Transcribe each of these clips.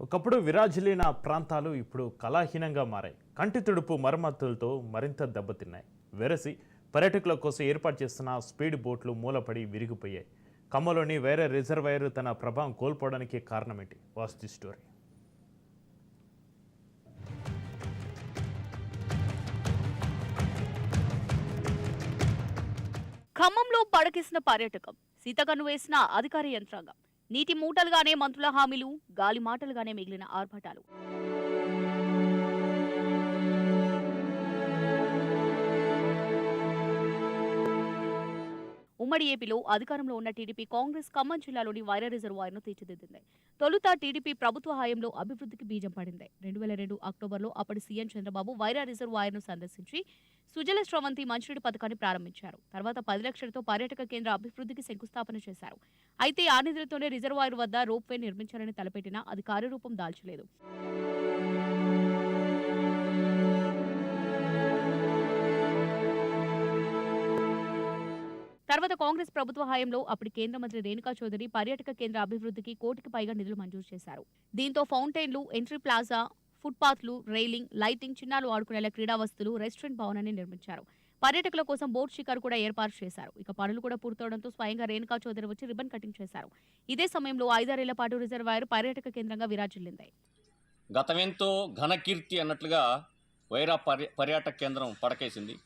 ఒకప్పుడు విరాజిల్లిన ప్రాంతాలు ఇప్పుడు కళాహీనంగా మారాయి. కంటి తుడుపు మరమ్మతులతో మరింత దెబ్బతిన్నాయి. వెరసి పర్యాటకుల కోసం ఏర్పాటు చేస్తున్న స్పీడ్ బోట్లు మూలపడి విరిగిపోయాయి. కమ్మలోని వేరే రిజర్వాయర్ తన ప్రభావం కోల్పోవడానికి కారణమేంటి? వాస్తు స్టోరీ. ఖమ్మంలో పడకేసిన పర్యాటకం సీతకన్ను వేసిన అధికార యంత్రాంగం. నీటి మూటలుగానే మంత్రుల హామీలు గాలి మాటలుగానే మిగిలిన ఆర్భటాలు. ఉమ్మడి ఏపీలో అధికారంలో ఉన్న టీడీపీ కాంగ్రెస్ ఖమ్మం జిల్లాలోని వైరా రిజర్వాయర్ను తీర్చిదిద్దింది. తొలుత టీడీపీ ప్రభుత్వ హయాంలో అభివృద్ధికి బీజం పడింది. రెండు వేల రెండు అక్టోబర్లో అప్పటి సీఎం చంద్రబాబు వైరా రిజర్వాయర్ను సందర్శించి సుజల స్రవంతి మంచినీటి పథకాన్ని ప్రారంభించారు. తర్వాత పది లక్షలతో పర్యాటక కేంద్ర అభివృద్ధికి శంకుస్థాపన చేశారు. అయితే ఆ నిధులతోనే రిజర్వాయర్ వద్ద రోప్వే నిర్మించాలని తలపెట్టినా అది కార్యరూపం దాల్చలేదు. తర్వాత కాంగ్రెస్ ప్రభుత్వ హయాంలో అప్పటి కేంద్ర మంత్రి రేణుకా చౌదరి పర్యాటక కేంద్ర అభివృద్ధికి కోటికి పైగా నిధులు మంజూరు చేశారు. దీంతో ఫౌంటైన్లు ఎంట్రీ ప్లాజా ఫుట్పాత్లు రైలింగ్ లైటింగ్ చిన్నాలు ఆడుకునేలా క్రీడా వస్తువులు రెస్టారెంట్ భవనాన్ని నిర్మించారు. పర్యాటకుల కోసం బోట్ షికారు కూడా ఏర్పాటు చేశారు. ఇక పనులు కూడా పూర్తవడంతో స్వయంగా రేణుకా చౌదరి వచ్చి రిబన్ కటింగ్ చేశారు. ఇదే సమయంలో ఐదారేళ్ళ పాటు రిజర్వాయర్ పర్యాటక కేంద్రంగా విరాజిల్లింది. గతమెంతో ఘనకీర్తి అన్నట్లుగా వైరా పర్య పర్యాటక కేంద్రం పడకేసింది.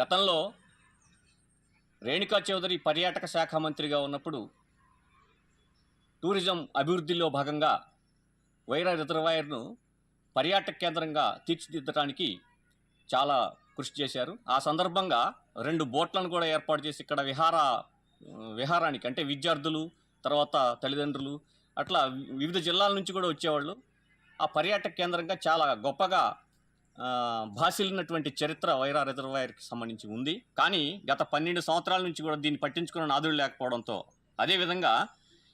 గతంలో రేణుకా చౌదరి పర్యాటక శాఖ మంత్రిగా ఉన్నప్పుడు టూరిజం అభివృద్ధిలో భాగంగా వైరా రిజర్వాయర్ను పర్యాటక కేంద్రంగా తీర్చిదిద్దడానికి చాలా కృషి చేశారు. ఆ సందర్భంగా రెండు బోట్లను కూడా ఏర్పాటు చేసి ఇక్కడ విహార విహారానికి అంటే విద్యార్థులు తర్వాత తల్లిదండ్రులు అట్లా వివిధ జిల్లాల నుంచి కూడా వచ్చేవాళ్ళు. ఆ పర్యాటక కేంద్రంగా చాలా గొప్పగా ఆ, చరిత్ర వైరా రిజర్వాయర్కి సంబంధించి ఉంది. కానీ గత పన్నెండు సంవత్సరాల నుంచి కూడా దీన్ని పట్టించుకున్న నాదుడు లేకపోవడంతో అదేవిధంగా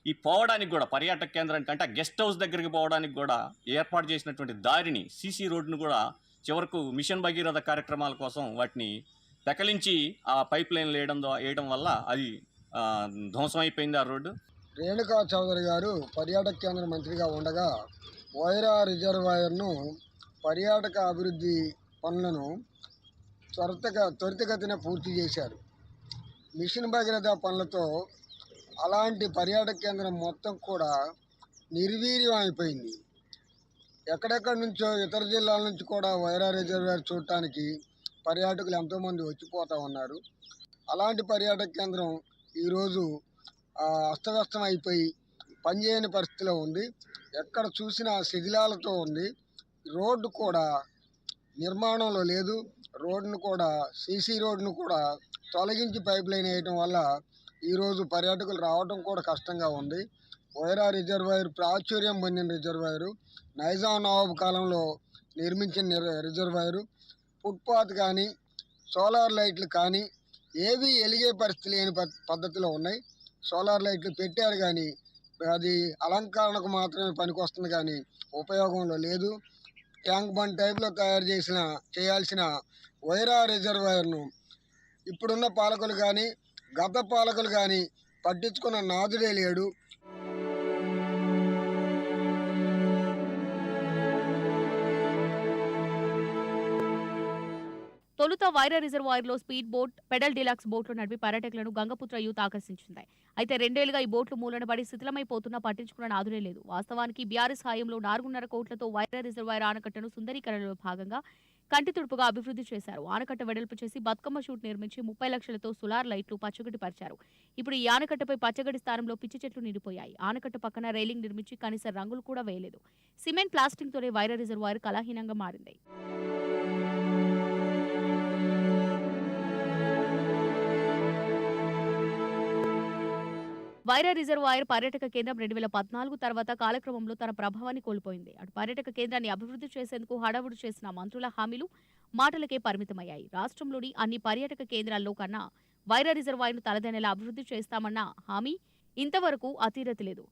ఈ పోవడానికి కూడా పర్యాటక కేంద్రానికి అంటే గెస్ట్ హౌస్ దగ్గరికి పోవడానికి కూడా ఏర్పాటు చేసినటువంటి దారిని సీసీ రోడ్డును కూడా చివరకు మిషన్ భగీరథ కార్యక్రమాల కోసం వాటిని పెకలించి ఆ పైప్ లైన్ వేయడం వేయడం వల్ల అది ధ్వంసం అయిపోయింది ఆ రోడ్డు. రేణుకా చౌదరి గారు పర్యాటక కేంద్ర మంత్రిగా ఉండగా వైరా రిజర్వాయర్ను పర్యాటక అభివృద్ధి పనులను త్వరతగా త్వరితగతిన పూర్తి చేశారు. మిషన్ భగీరథ పనులతో అలాంటి పర్యాటక కేంద్రం మొత్తం కూడా నిర్వీర్యం అయిపోయింది. ఎక్కడెక్కడి నుంచో ఇతర జిల్లాల నుంచి కూడా వైరా రిజర్వేర్ చూడటానికి పర్యాటకులు ఎంతోమంది వచ్చిపోతూ ఉన్నారు. అలాంటి పర్యాటక కేంద్రం ఈరోజు అస్తవ్యస్తం అయిపోయి పనిచేయని పరిస్థితిలో ఉంది. ఎక్కడ చూసినా శిథిలాలతో ఉంది. రోడ్డు కూడా నిర్మాణంలో లేదు. రోడ్డును కూడా సీసీ రోడ్డును కూడా తొలగించి పైప్ లైన్ వేయటం వల్ల ఈరోజు పర్యాటకులు రావడం కూడా కష్టంగా ఉంది. వైరా రిజర్వాయర్ ప్రాచుర్యం పొందిన రిజర్వాయరు నైజాం నవాబు కాలంలో నిర్మించిన రిజర్వాయరు ఫుట్పాత్ కానీ సోలార్ లైట్లు కానీ ఏవి ఎలిగే పరిస్థితి లేని పద్ధతిలో ఉన్నాయి. సోలార్ లైట్లు పెట్టారు కానీ అది అలంకరణకు మాత్రమే పనికొస్తుంది కానీ ఉపయోగంలో లేదు. ట్యాంక్ బండ్ టైప్లో తయారు చేసిన చేయాల్సిన వైరా రిజర్వాయర్ను ఇప్పుడున్న పాలకులు కానీ గత పాలకులు కానీ పట్టించుకున్న నాదుడే లేడు. తొలుత వైరా రిజర్వాయర్లో స్పీడ్ బోట్ పెడల్ డిలాక్స్ బోట్లు నడిపి పర్యాటకులను గంగపుత్ర యూత్ ఆకర్షించింది అయితే రెండేళ్ళుగా ఈ బోట్లు మూలన పడి శిథిలమైపోతున్నా పట్టించుకున్న నాదులే లేదు. వాస్తవానికి బీఆర్ఎస్ హాయంలో నాలుగున్నర కోట్లతో వైరా రిజర్వాయర్ ఆనకట్టను సుందరీకరణలో భాగంగా కంటి తుడుపుగా అభివృద్ధి చేశారు. ఆనకట్ట వెడల్పు చేసి బతుకమ్మ షూట్ నిర్మించి ముప్పై లక్షలతో సులార్ లైట్లు పచ్చగడ్డి పరిచారు. ఇప్పుడు ఈ ఆనకట్టపై పచ్చగడ్డి స్థానంలో పిచ్చి చెట్లు నిండిపోయాయి. ఆనకట్ట పక్కన రైలింగ్ నిర్మించి కనీస రంగులు కూడా వేయలేదు. సిమెంట్ ప్లాస్టింగ్ వైర రిజర్వాయర్ కళాహీనంగా మారింది. వైరా రిజర్వాయర్ పర్యాటక కేంద్రం రెండు వేల పద్నాలుగు తర్వాత కాలక్రమంలో తన ప్రభావాన్ని కోల్పోయింది. అటు పర్యాటక కేంద్రాన్ని అభివృద్ధి చేసేందుకు హడావుడు చేసిన మంత్రుల హామీలు మాటలకే పరిమితమయ్యాయి. రాష్ట్రంలోని అన్ని పర్యాటక కేంద్రాల్లో కన్నా వైరా రిజర్వాయర్ను తలదనేలా అభివృద్ధి చేస్తామన్న హామీ ఇంతవరకు అతీరతి లేదు.